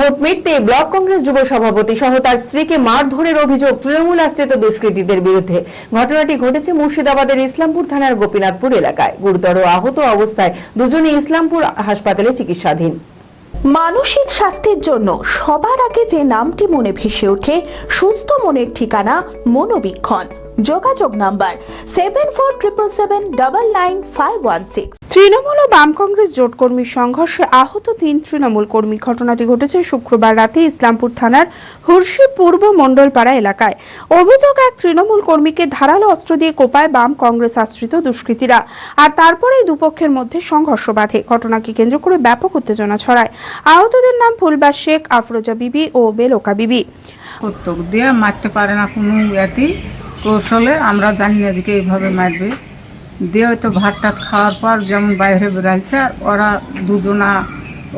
Vote মিটতে block Congress যুব সভাপতি সহ তার স্ত্রীকে মারধরের অভিযোগ তৃণমূল আশ্রিত দুষ্কৃতীদের বিরুদ্ধে। ঘটনাটি ঘটেছে মুর্শিদাবাদের ইসলামপুর থানার গোপীনাথপুর এলাকায়। গুরুতর আহত অবস্থায় দুজনে ইসলামপুর হাসপাতালে চিকিৎসাধীন। মানসিক স্বাস্থ্যের জন্য সবার আগে যে নামটি মনে ভেসে ওঠে, সুস্থ মনের ঠিকানা মনোবীক্ষণ। যোগাযোগ number seven four triple seven double nine five one six Trinamool ও বাম কংগ্রেস জোট কর্মীর সংঘর্ষে আহত তিন তৃণমূল কর্মী। ঘটনাটি ঘটেছে শুক্রবার রাতে ইসলামপুর থানার হুরশি পূর্ব মণ্ডলপাড়া এলাকায়। অভিযোগ, এক তৃণমূল কর্মীকে ধারালো অস্ত্র দিয়ে কোপায় বাম কংগ্রেস আশ্রিত দুষ্কৃতীরা। আর তারপরেই দুপক্ষের মধ্যে সংঘর্ষ বাধে। ঘটনাকে কেন্দ্র করে ব্যাপক উত্তেজনা ছড়ায়। আহতদের নাম ফুলবাস শেখ, আফরোজা বিবি ও বেলোকা বিবি। দিয়ে মারতে পারে না কোনো কৌশলে আমরা জানি না যে এইভাবে মারবে। দিয়ে হয়তো ভাত টাত খাওয়ার পর যেমন বাইরে বেড়াইছে আর ওরা দুজনা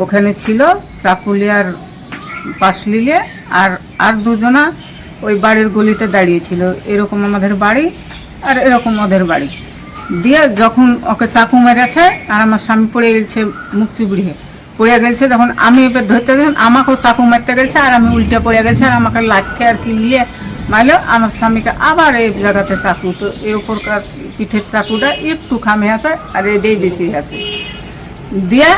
ওখানে ছিল চাকুলিয়ার পাশলিলে আর আর দুজনা ওই বাড়ির গলিতে দাঁড়িয়েছিল। এরকম আমাদের বাড়ি আর এরকম ওদের বাড়ি। দিয়ে যখন ওকে চাকু মেরেছে আর আমার স্বামী পড়ে গেছে মুখ চুবড়িয়ে পড়ে গেছে তখন আমি এবার ধরতে গেলাম, আমাকেও চাকু মারতে গেছে আর আমি উল্টে পড়ে গেছে আর আমাকে লাঠি আর কি নিয়ে মারলো আমার স্বামীকে আবার এই জায়গাতে চাকু, তো এই উপরকার পিঠের চাকুটা একটু খামে আছে আর এটাই বেশি আছে। দিয়ে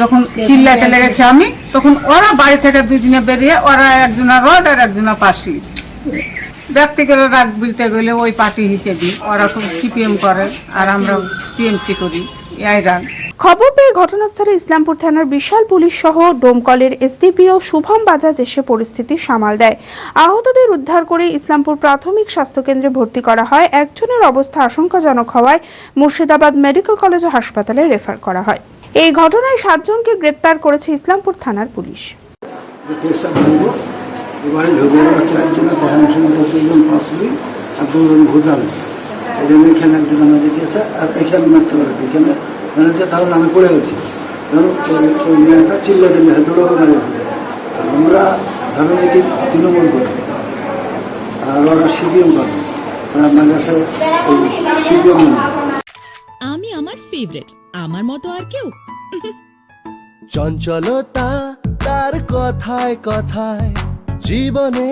যখন চিল্লাতে লেগেছে আমি, তখন ওরা বাড়ি থেকে দুজনে বেরিয়ে, ওরা একজনা রড আর একজনা পাশলি ব্যক্তিগত রাগ বলতে গেলে ওই পার্টি হিসেবে ওরা খুব সিপিএম করে আর আমরা টিএমসি করি, এই রাগ। খবর পেয়ে ঘটনাস্থলে ইসলামপুর থানার বিশাল পুলিশ সহ ডোমকলের এসডিপিও শুভম বাজাজ এসে পরিস্থিতি সামাল দেয়। আহতদের উদ্ধার করে ইসলামপুর প্রাথমিক স্বাস্থ্যকেন্দ্রে ভর্তি করা হয়। একজনের অবস্থা আশঙ্কাজনক হওয়ায় মুর্শিদাবাদ মেডিকেল কলেজ ও হাসপাতালে রেফার করা হয়। এই ঘটনায় সাতজনকে গ্রেপ্তার করেছে ইসলামপুর থানার পুলিশ। এবারে চারজন পাঁচলি আর দুজন ভুজাল। জন্য এখানে একজন আমাদের দিয়েছে আর এখানে মারতে পারে এখানে যে তাহলে আমি পড়ে গেছি ওই মেয়েটা চিল্লা দিলে দৌড়াবো মারি আমরা ধরুন কি তৃণমূল করি আর ওরা সিপিএম করে আপনার সিপিএম আমি আমার ফেভারিট আমার মতো আর কেউ। চঞ্চলতা তার কথায় কথায় জীবনে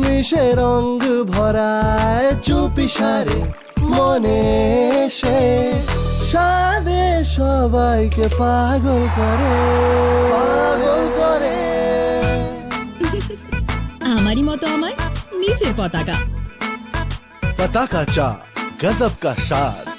মিশে রঙ ভরায় চুপি সারে মনে সে সাদে সবাইকে পাগল করে। পাগল করে। আমারই মতো আমার নিচে পতাকা। পতাকা চা গজব কা সাথ।